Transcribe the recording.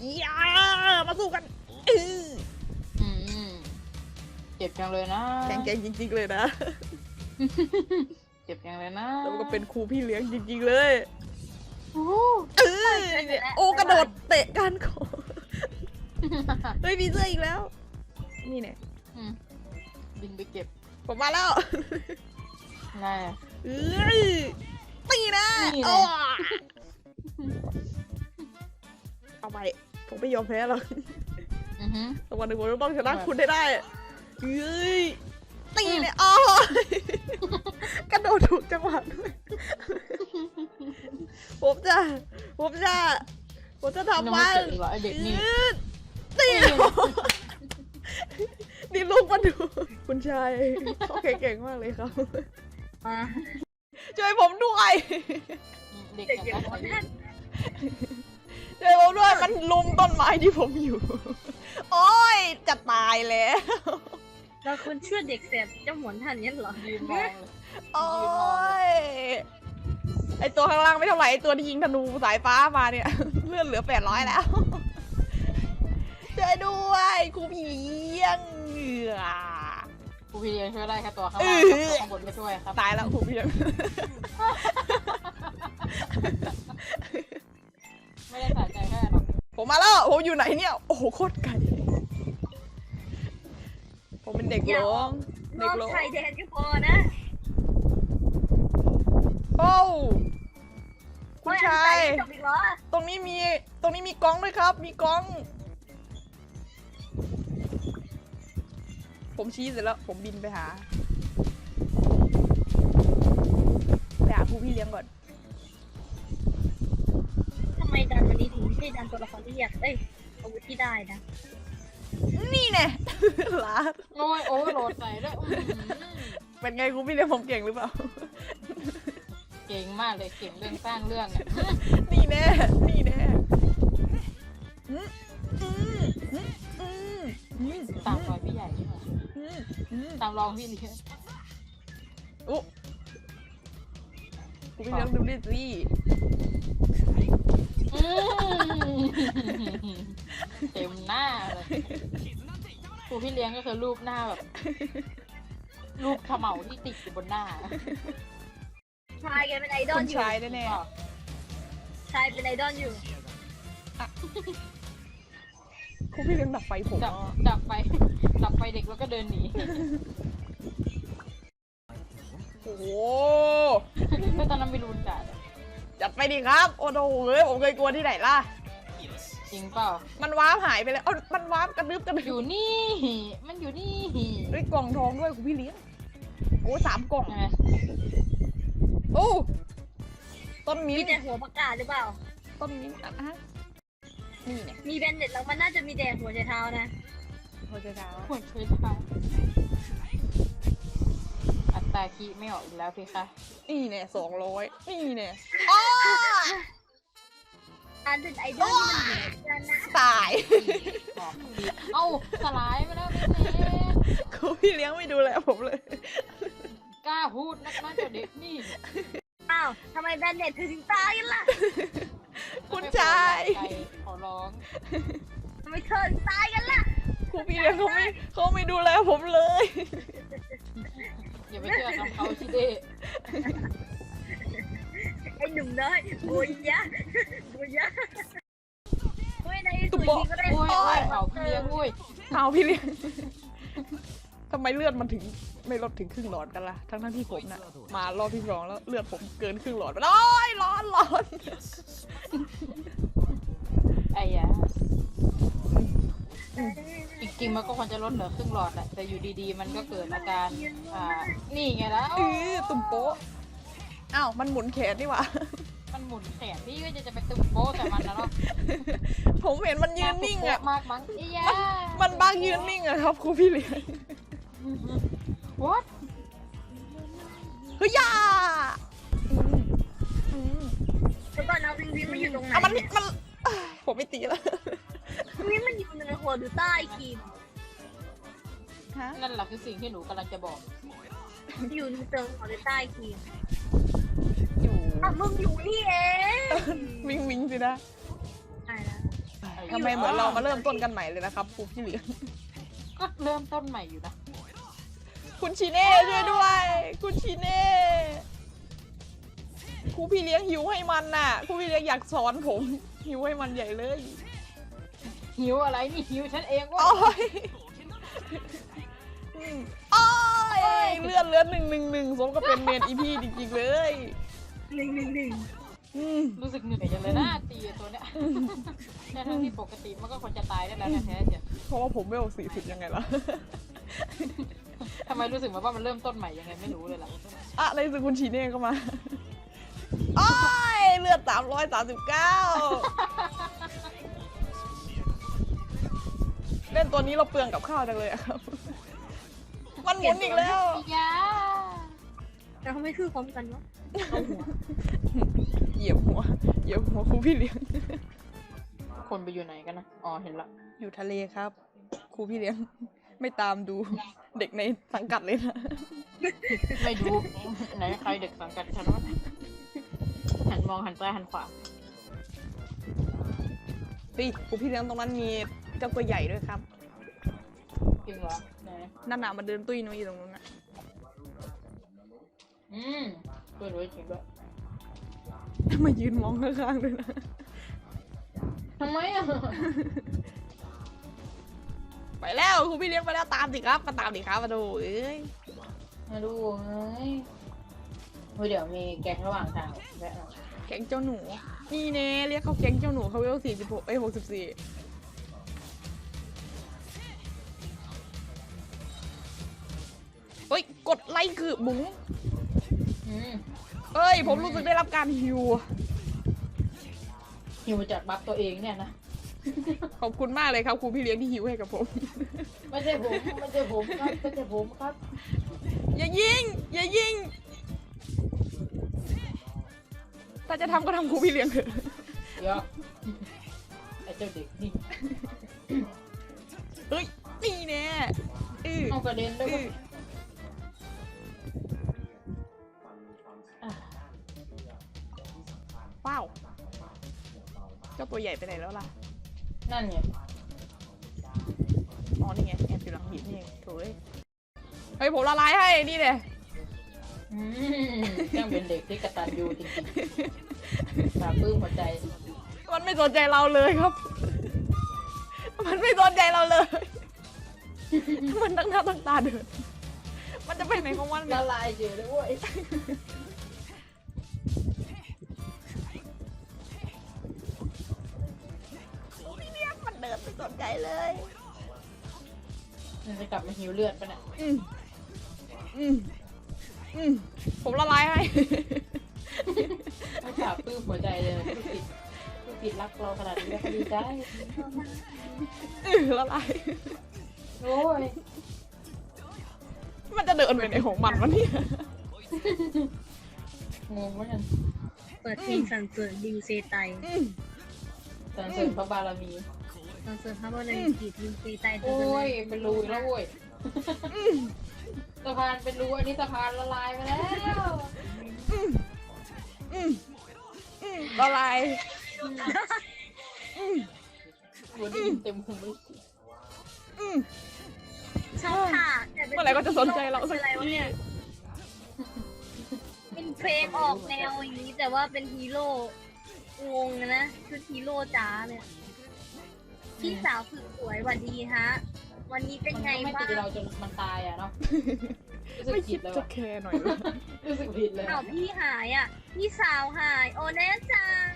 อย่ามาสู้กันอื้ออืมเจ็บจังเลยนะแข็งๆจริง ๆ เลยนะเจ็บจังเลยนะแล้วก็เป็นครูพี่เลี้ยงจริง ๆ เลยโอ้โห เออโอ้กระโดดเตะกันคอเฮ้ยมีเสื้ออีกแล้ว นี่เนี่ยอืมบินไปเก็บผมมาแล้วนาย เอ้ยตีนะนี่แหละ โอ้เอาไป ผมไม่ยอมแพ้หรอกอือหือสักวันหนึ่งผมจะต้องชนะทำไมคุณได้ได้เอ้ยตีเนี่ยอ๋อกระโดดถูกจังหวะด้วยผมจะ ผมจะ ผมจะยังทำไม่มันเกิดอีกเหรอไอเด็กนี่อื้อตีนี่ลูกมาดู คุณชายเขาเก่งๆมากเลยครับมาช่วยผมด้วย เด็กเด็กออย่าย่างงนั้ นนั้นช่วยผมด้วยมันลุมต้นไม้ที่ผมอยู่ โอ้ยจะตายแล้วเราคุณเชื่อเด็กแสบเจ้าหมอนท่านนี้เหรอยืนมองเลยโอ้ยไอตัวข้างล่างไม่เท่าไหร่ไอตัวที่ยิงธนูสายฟ้ามาเนี่ย เลื่อนเหลือแปดร้อยแล้วช่วยด้วยครูผีเลี้ยงเหงื่อครูพี่เลี้ยงช่วยได้แค่ตัวข้างเอล่างอครับตัวข้างบนไม่ช่วยครับตายแล้วครูผีเลี้ยง ผมมาแล้วผมอยู่ไหนเนี่ย โอ้โหโคตรไกลผมเป็นเด็กร้องรเด็กอบร้องชายแดนก็พอนะโอ้วคุณโอ้ยชาอันยใส่จบอีกเหรอตรงนี้มีตรงนี้มีกล้องด้วยครับ มีกล้อง ผมชี้เสร็จแล้ว ผมบินไปหาไปหาผู้พี่เลี้ยงก่อนทำไม ดันวันนี้ถึงไม่ใช่ดันตัวละครที่อยากเอ้ยอาวุธที่ได้นะนี่แน่หลานโอ้ยโอ้ยโหลดใส่ด้วยอื้อหือเป็นไงคุณพี่เลี้ยงผมเก่งหรือเปล่า เก่งมากเลยเก่งเรื่องสร้างเรื่องเนี่ยนี่แน่ นี่แน่อืมอืมอืมอืมอืมตามรอยพี่ใหญ่ใช่ไหมอืมอืมตามรองพี่เลี้ยงโอ้คุณพี่เลี้ยงดูดิสิอืม เต็มหน้าเลยครูพี่เลี้ยงก็คือรูปหน้าแบบ รูปเขม่าที่ติดอยู่บนหน้า ชายแกเป็นไอดอคุลณอยู่ชายแน่ชายเป็นไอดอลอยู่ ๆคุณพี่เลี้ยงดับไฟผมดับอะดับไฟดับไฟเด็กแล้วก็เดินหนีโอ้โห ก็ตอนนั้นไม่รู้จัก จัดไปดิครับ โอ้โหเฮ้ยผมเคยกลัวที่ไหนล่ะ จริงเปล่า มันวาร์ปหายไปแล้วเอ้ามันวาร์ปกระดึบกระดึอบยู่นี่ มันอยู่นี่ด้วยกล่องทองด้วยคุณพี่เลี้ยงโอ้สามกล่องไงโอ้ต้นมิ้มีนแต่หัวประกาศหรือเปล่า ต้นมิ้นอะฮะนี่เนี่ยมีแบนเด็ดแล้วมันน่าจะมีแต่หัวใจเท้านะหัวใจเท้าควรช่วยทางอัตราคีไม่ออกอีกแล้วพี่คะ นี่เนี่ยสองร้อยนี่เนี่ยอันเป็นไอดอลที่มันเหมือนกันนะตายบอกดีเอ้าสลายไปแล้วพี่เล็กคุณพี่เลี้ยงไม่ดูแลผมเลย กล้าพูดนักนะเจ้าเด็กนี่อ้าวทำไมแบนเด็ดถึงตายกันล่ะคุณชายใจขอร้องทำไมเธอถึงตายกันล่ะคุณพี่เลี้ยงเขาไม่เขาไม่ดูแลผมเลย อย่าไปเชื่อคำเขาชิเดะไอ้หนุ่มน้อยโอ้ยยะโอ้ยยะเฮ้ยในสุดจริงก็ได้โอ้ยโอ้โอ้ยยเผาพี่เลี้ยงโอ้ยเอาพี่เลี้ยงทำไมเลือดมันถึงไม่ลดถึงครึ่งหลอดกันล่ะ ทั้งทั้งๆที่ผมน่ะ มารอบที่สองแล้วเลือดผมเกินครึ่งหลอดไปแล้วโอ้ยร้อนร้อนไอ้ยะ จริงๆมันก็ควรจะลดเหลือครึ่งหลอดแหละแต่อยู่ดีๆ มันก็เกิดอาการอ่านี่ไงแล้วเออตุ่มโป๊ะอ้าวมันหมุนแขนนี่หว่า มันหมุนแขนพี่ก็จะจะไปตึงโป๊ะแต่มันนะเนาะผมเห็นมันยืนนิ่งอะ มากมั้งไอ้ยะมันบ้างยืนนิ่งอะครับครูพี่เลี้ยง what เฮ้ยอยาอืมอืมแล้วก่อนเอาวิงวิงมาอยู่ตรงไหนอะมันเนี่ยมันเอ้ยผมไม่ตีแล้ว วิงมันอยู่ เหนือหัวหรือใต้ครีมฮะนั่นแหละคือสิ่งที่หนูกำลังจะบอก อยู่เหนือหัวหรือใต้ครีมอยู่อะมึงอยู่นี่เองวิงวิงสินะใช่แล้วไอ้ทำไมเหมือนเรามาเริ่มต้นกันใหม่เลยนะครับครูพี่เหลืองก็เริ่มต้นใหม่อยู่นะ คุณชีเน่ช่วยด้วย คุณชีเน่ครูพี่เลี้ยงหิวให้มันน่ะครูพี่เลี้ยงอยากสอนผมหิวให้มันใหญ่เลย หิวอะไรนี่หิวฉันเองว่าโอ้ยอืมโอ้ยเลือดเลือดหนึ่งหนึ่งหนึ่งสมกับเป็นเมนอีพีจริงๆเลยหนึ่งหนึ่งหนึ่งอืมรู้สึกเหนื่อยจังเลยนะตีไอ้ตัวเนี้ยทั้งๆที่ปกติมันก็ควรจะตายได้แล้วนะแท้เจ้ะเพราะว่าผมเวลสี่สิบยังไงล่ะทำไมรู้สึกเหมือนว่ามันเริ่มต้นใหม่ยังไงไม่รู้เลยล่ะอะในสุดคุณชีเน่เข้ามาโอ้ยเลือดสามร้อยสามสิบเก้า ล่นตัวนี้เราเปลืองกับข้าวจังเลยอะครับ มันหมุนอีกแล้ว ยาแต่เขาไม่คือพร้อมกันวะเอาหัวเหยียบหัว เหยียบหัวครูพี่เลี้ยง คนไปอยู่ไหนกันนะ อ๋อ เห็นละ อยู่ทะเลครับ ครูพี่เลี้ยง ไม่ตามดู เด็กในสังกัดเลยนะ ไม่ดู ไหนใครเด็กสังกัดฉันวะหันมองหันซ้ายหันขวาพี่ครูพี่เลี้ยงตรงนั้นมี เจ้าตัวใหญ่ด้วยครับ จริงเหรอไหนนั่นน่ะมันเดินตุ้ยนุ้ยอยู่ตรงนู้นน่ะอืมเปิดไว้จริงด้วยมายืนมองข้างๆด้วยนะ ทำไมอะ ไปแล้วครูพี่เลี้ยงไปแล้วตามสิครับมาตามดิครับมาดูเอ้ยมาดูเอ้ยเฮ้ยเดี๋ยวมีแกงระหว่างทางแวะหน่อยแก๊งเจ้าหนู นี่เน่เรียกเขาแก๊งเจ้าหนูเขาเวลสี่สิบหกเอ้ยหกสิบสี่ กดไลค์คือบุ๋งอืมเอ้ย ผมรู้สึกได้รับการฮิว หิวจากบัฟตัวเองเนี่ยนะ ขอบคุณมากเลยครับครูพี่เลี้ยงที่ฮิวให้กับผม ไม่ใช่ผมไม่ใช่ผมครับไม่ใช่ผมครับ อย่ายิง อย่ายิงถ้าจะทำก็ทำครูพี่เลี้ยงเถอะเดี๋ยวไอ้เจ้าเด็กนี่เฮ้ย นี่แน่อือเอากระเด็นด้วยอืออะ เจ้าตัวใหญ่ไปไหนแล้วล่ะ นั่นไงอ๋อนี่ไงแอบอยู่หลังหินนี่เองโถ่เอ้ยเฮ้ยผมละลายให้นี่เลยอืมยังเป็นเด็กที่กระตันยูจริงๆปลาบปลื้มหัวใจ มันไม่สนใจเราเลยครับ มันไม่สนใจเราเลย มันตั้งหน้าตั้งตาเดิน มันจะไปไหนของมันเนี่ละยลายเฉยเลยเว้ย เลย มันจะกลับมาหิวเลือดปะเนี่ยอืมอืมอืมผมละลายให้ ไม่ปลาบปลื้มหัวใจเลยลูกศิษย์ลูกศิษย์รักเราขนาดนี้ก็ดีใจอื้อละลาย โอ้ยมันจะเดินไปไหนของมันวะเนี่ย งงเหมือนกันเปิดเพลงสรรเสริญดิวเซไตอืมสรรเสริญพระบารมี สรรเสริญพระบรมีกีดิวเซไตเธอโอ้จะเลยยเป็นรูอีกแล้วเว้ยอืมสะพานเป็นรูอันนี้สะพานละลายไปแล้วอืมอืมอืมละลายอืมหัวได้ยินเต็มหูเลยอืมชอบค่ะแต่ป็นเมื่อไหร่ก็จะสนใจเราสักเป็นอะไรวะทีเนี่ยเป็นเพลงออกแนวอย่างนี้แต่ว่าเป็นฮีโร่งงนะ คือฮีโร่จ๋าเลย พี่สาวคือสวยหวัดดีฮะ วันนี้เป็นมันไงก็ไม่บ้าตีงเราจนมันตายอะเนาะรู้สึกไม่ผิคิดดเลยจะว่ะแคร์หน่อยเลยรู้สึกผิดเลยอ้าวพี่หายอะ พี่สาวหาย โอเนจัง